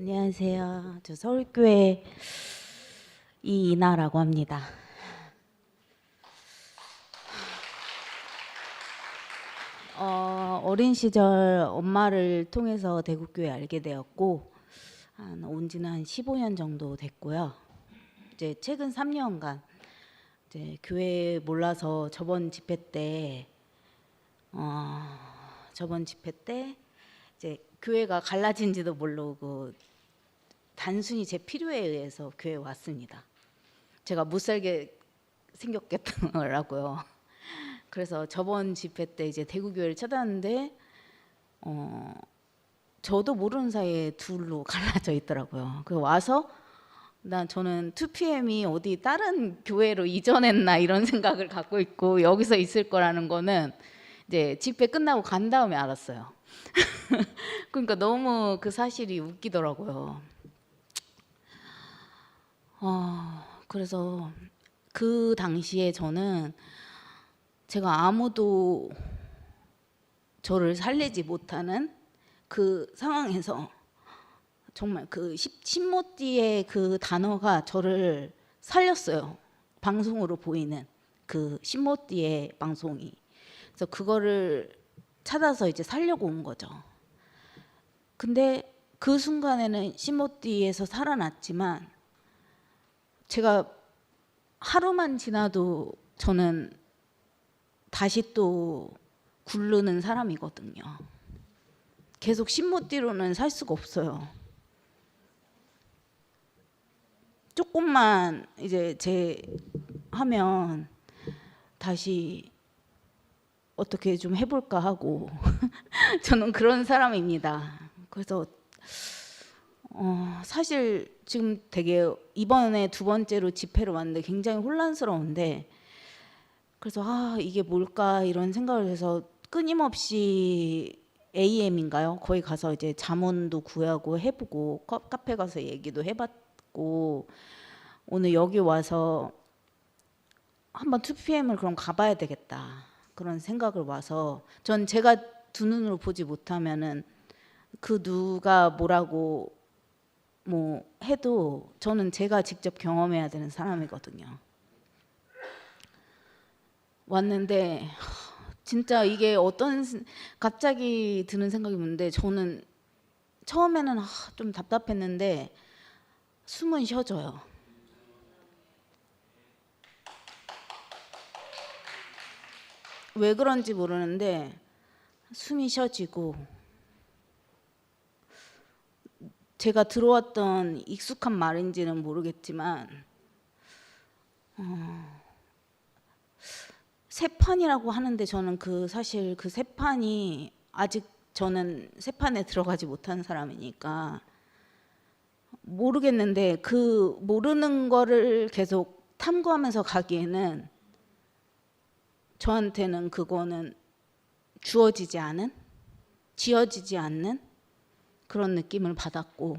안녕하세요. 저 서울교회 이이나라고 합니다. 어, 어린 시절 엄마를 통해서 대구교회 알게 되었고 한 온지는 한 15년 정도 됐고요. 이제 최근 3년간 이제 교회 몰라서 저번 집회 때 어, 저번 집회 때 이제 교회가 갈라진지도 모르고 단순히 제 필요에 의해서 교회에 왔습니다. 제가 못 살게 생겼겠더라고요. 그래서 저번 집회 때 이제 대구 교회를 찾았는데 어 저도 모르는 사이에 둘로 갈라져 있더라고요. 그 와서 난 저는 2PM이 어디 다른 교회로 이전했나 이런 생각을 갖고 있고 여기서 있을 거라는 거는 이제 집회 끝나고 간 다음에 알았어요. 그러니까 너무 그 사실이 웃기더라고요. 어, 그래서 그 당시에 저는 제가 아무도 저를 살리지 못하는 그 상황에서 정말 그 십- 신모띠의 그 단어가 저를 살렸어요. 방송으로 보이는 그 신모띠의 방송이. 그래서 그거를 찾아서 이제 살려고 온 거죠. 근데 그 순간에는 신모띠에서 살아났지만 제가 하루만 지나도 저는 다시 또 굴르는 사람이거든요. 계속 신모띠로는 살 수가 없어요. 조금만 이제 제 하면 다시 어떻게 좀 해볼까 하고 저는 그런 사람입니다. 그래서 어, 사실 지금 되게 이번에 두 번째로 집회로 왔는데 굉장히 혼란스러운데 그래서 아 이게 뭘까 이런 생각을 해서 끊임없이 AM인가요? 거기 가서 이제 자문도 구하고 해보고 카- 카페 가서 얘기도 해봤고 오늘 여기 와서 한번 2PM을 그럼 가봐야 되겠다 그런 생각을 와서 전 제가 두 눈으로 보지 못하면은 그 누가 뭐라고 뭐 해도 저는 제가 직접 경험해야 되는 사람이거든요. 왔는데 하, 진짜 이게 어떤 스- 갑자기 드는 생각이 있는데 저는 처음에는 아, 좀 답답했는데 숨은 쉬어져요. 왜 그런지 모르는데 숨이 쉬어지고 제가 들어왔던 익숙한 말인지는 모르겠지만 어, 새 판이라고 하는데 저는 그 사실 그새 판이 아직 저는 새 판에 들어가지 못한 사람이니까 모르겠는데 그 모르는 거를 계속 탐구하면서 가기에는 저한테는 그거는 주어지지 않은 지어지지 않는 그런 느낌을 받았고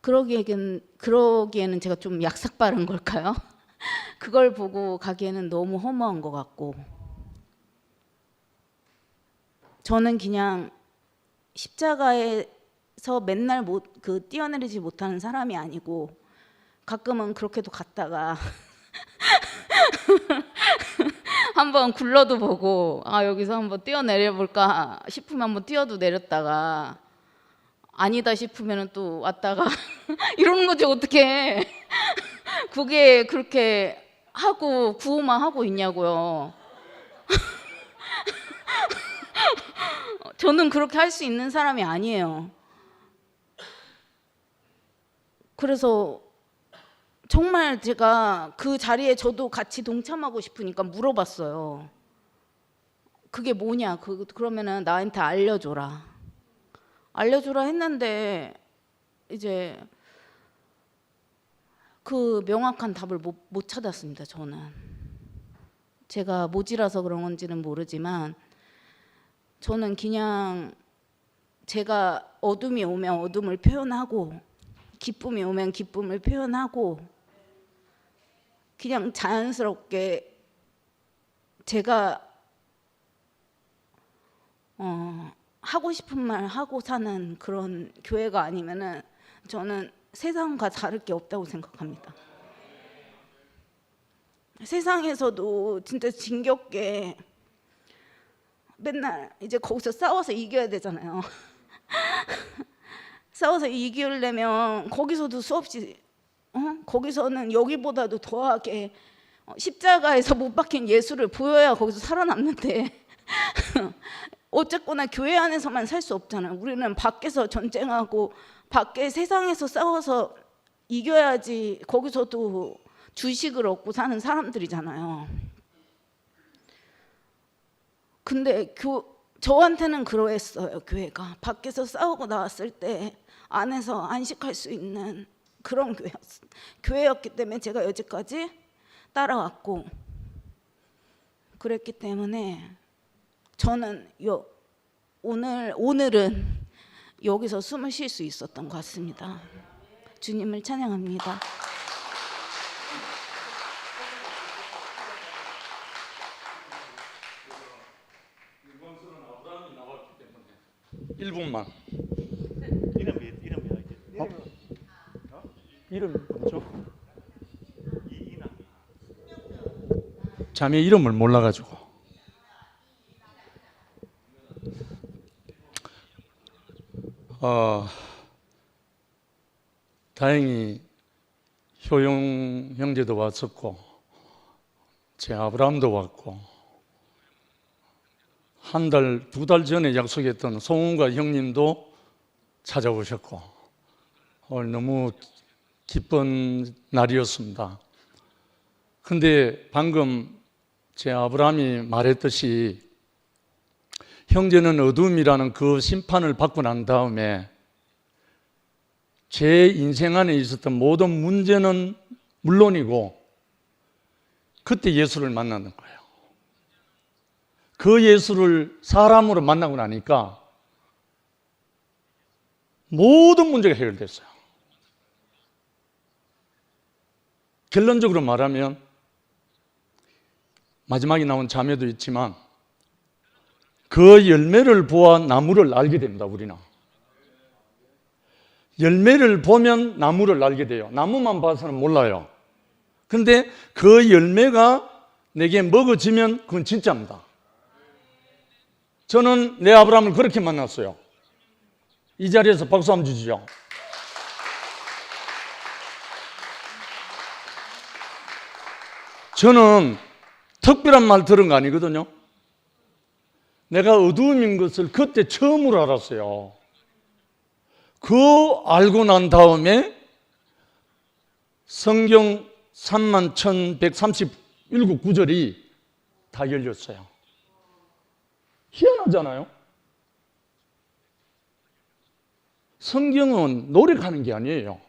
그러기에는 그러기에는 제가 좀 약삭 빠른 걸까요? 그걸 보고 가기에는 너무 허무한 것 같고 저는 그냥 십자가에서 맨날 못 그 뛰어내리지 못하는 사람이 아니고 가끔은 그렇게도 갔다가 한번 굴러도 보고 아 여기서 한번 뛰어내려 볼까 싶으면 한번 뛰어도 내렸다가 아니다 싶으면은 또 왔다가 이러는 거지 어떻게 그게 그렇게 하고 구호만 하고 있냐고요. 저는 그렇게 할 수 있는 사람이 아니에요. 그래서 정말 제가 그 자리에 저도 같이 동참하고 싶으니까 물어봤어요. 그게 뭐냐? 그 그러면은 나한테 알려줘라. 알려줘라 했는데 이제 그 명확한 답을 못, 못 찾았습니다. 저는 제가 모지라서 그런 건지는 모르지만 저는 그냥 제가 어둠이 오면 어둠을 표현하고 기쁨이 오면 기쁨을 표현하고 그냥 자연스럽게 제가 어, 하고 싶은 말 하고 사는 그런 교회가 아니면은 저는 세상과 다를 게 없다고 생각합니다. 세상에서도 진짜 진격게 맨날 이제 거기서 싸워서 이겨야 되잖아요. 싸워서 이기려면 거기서도 수없이 어? 거기서는 여기보다도 더하게 어, 십자가에서 못 박힌 예수를 보여야 거기서 살아남는데 어쨌거나 교회 안에서만 살 수 없잖아요. 우리는 밖에서 전쟁하고 밖에 세상에서 싸워서 이겨야지 거기서도 주식을 얻고 사는 사람들이잖아요. 근데 교 저한테는 그러했어요 교회가 밖에서 싸우고 나왔을 때 안에서 안식할 수 있는 그런 교회였, 교회였기 때문에 제가 여지까지 따라왔고 그랬기 때문에 저는 요, 오늘 오늘은 여기서 숨을 쉴 수 있었던 것 같습니다. 주님을 찬양합니다. 일분만 이름이 이름이 이렇게 어? 이름 뭐죠? 자매 이름을 몰라가지고 어, 다행히 효용 형제도 왔었고 제 아브라함도 왔고 한 달, 두 달 전에 약속했던 송은과 형님도 찾아오셨고 오늘 너무 기쁜 날이었습니다. 근데 방금 제 아브라함이 말했듯이 형제는 어둠이라는 그 심판을 받고 난 다음에 제 인생 안에 있었던 모든 문제는 물론이고 그때 예수를 만나는 거예요. 그 예수를 사람으로 만나고 나니까 모든 문제가 해결됐어요. 결론적으로 말하면 마지막에 나온 자매도 있지만 그 열매를 보아 나무를 알게 됩니다, 우리는. 열매를 보면 나무를 알게 돼요. 나무만 봐서는 몰라요. 근데 그 열매가 내게 먹어지면 그건 진짜입니다. 저는 내 아브라함을 그렇게 만났어요. 이 자리에서 박수 한번 주시죠. 저는 특별한 말 들은 거 아니거든요. 내가 어두움인 것을 그때 처음으로 알았어요. 그 알고 난 다음에 성경 3만 1137 구절이 다 열렸어요. 희한하잖아요. 성경은 노력하는 게 아니에요.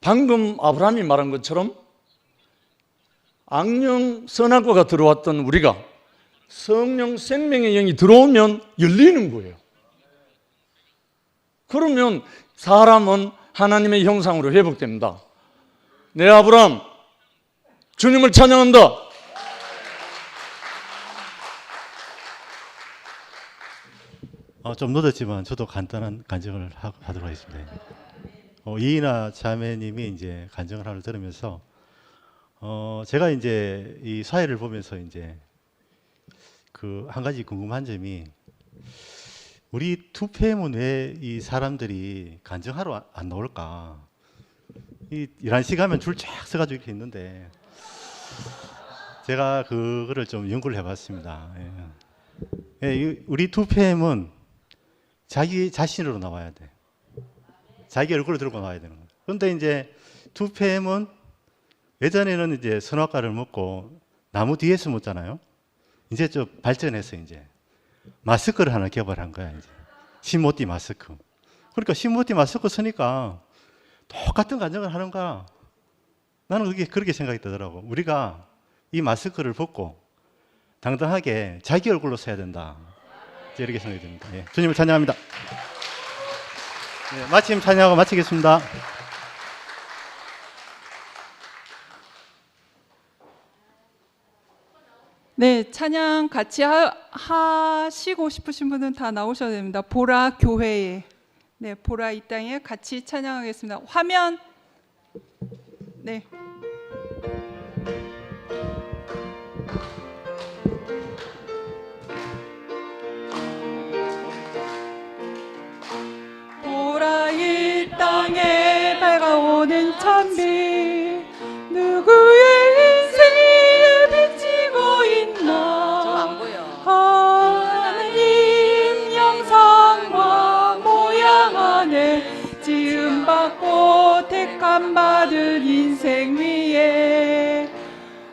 방금 아브라함이 말한 것처럼 악령 선악과가 들어왔던 우리가 성령 생명의 영이 들어오면 열리는 거예요. 그러면 사람은 하나님의 형상으로 회복됩니다. 내 아브라함 주님을 찬양한다. 어, 좀 늦었지만 저도 간단한 간증을 하, 하도록 하겠습니다. 어, 이인아 자매님이 이제 간증을 걸 들으면서 어, 제가 이제 이 사회를 보면서 이제 그 한 가지 궁금한 점이 우리 투표에는 왜이 사람들이 간증하러 안- 안 나올까? 이 11시 가면 줄 쫙 서가지고 이렇게 있는데 제가 그거를 좀 연구를 해봤습니다. 예. 예, 이- 우리 투표엠은 자기 자신으로 나와야 돼. 자기 얼굴을 들고 나와야 되는 거예요. 그런데 이제 투표엠은 예전에는 이제 선악과를 먹고 나무 뒤에서 먹잖아요. 이제 좀 발전해서 이제 마스크를 하나 개발한 거야 이제 신모띠 마스크. 그러니까 신모띠 마스크 쓰니까 똑같은 감정을 하는 거야. 나는 그게 그렇게 생각이 들더라고. 우리가 이 마스크를 벗고 당당하게 자기 얼굴로 써야 된다. 이렇게 생각이 듭니다. 예. 주님을 찬양합니다. 예, 마침 찬양하고 마치겠습니다. 네, 찬양 같이 하, 하시고 싶으신 분은 다 나오셔야 됩니다. 보라 교회에. 네, 보라 이 땅에 같이 찬양하겠습니다. 화면 네. 보라 이 땅에 밝아오는 찬빛 택함받은 인생 위에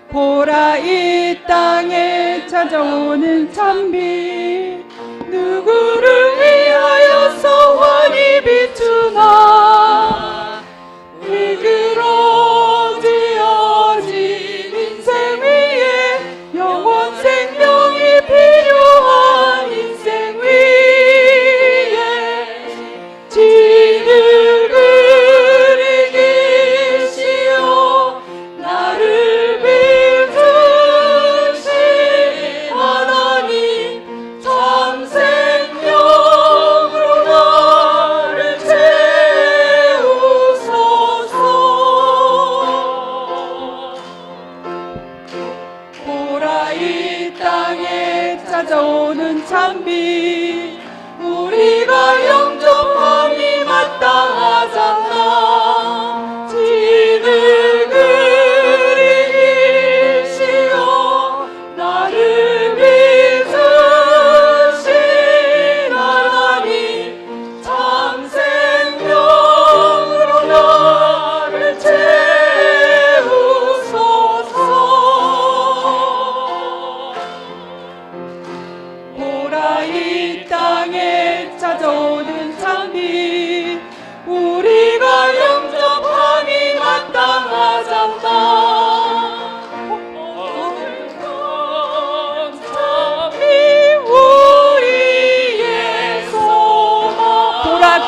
보라 이 땅에 찾아오는 찬빛 누구를 위하여서 환히 비 찾아오는 찬빛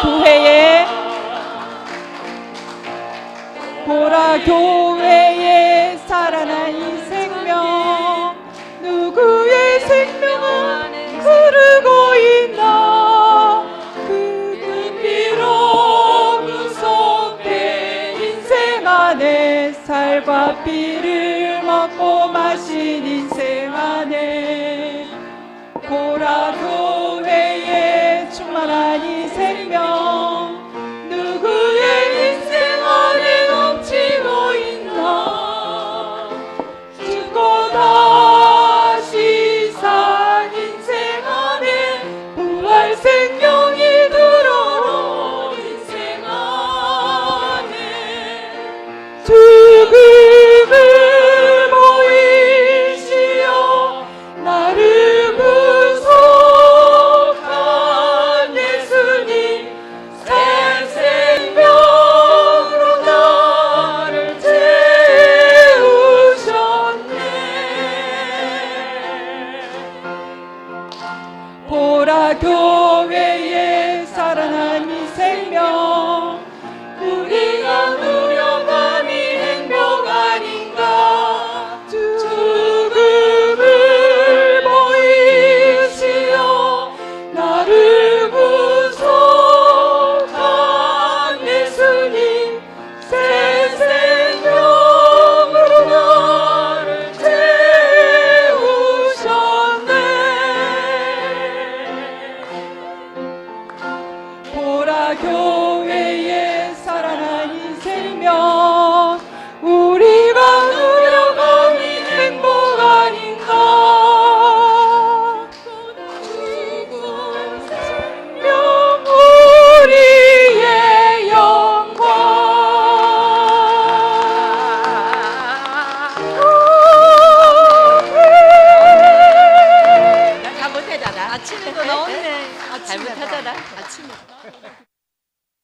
교회에. 보라 교회에 살아난 이 생명. 누구의 생명은 흐르고 있나? 그 피로 구속된 인생 안에 살과 피를 먹고 마신 인생 안에 보라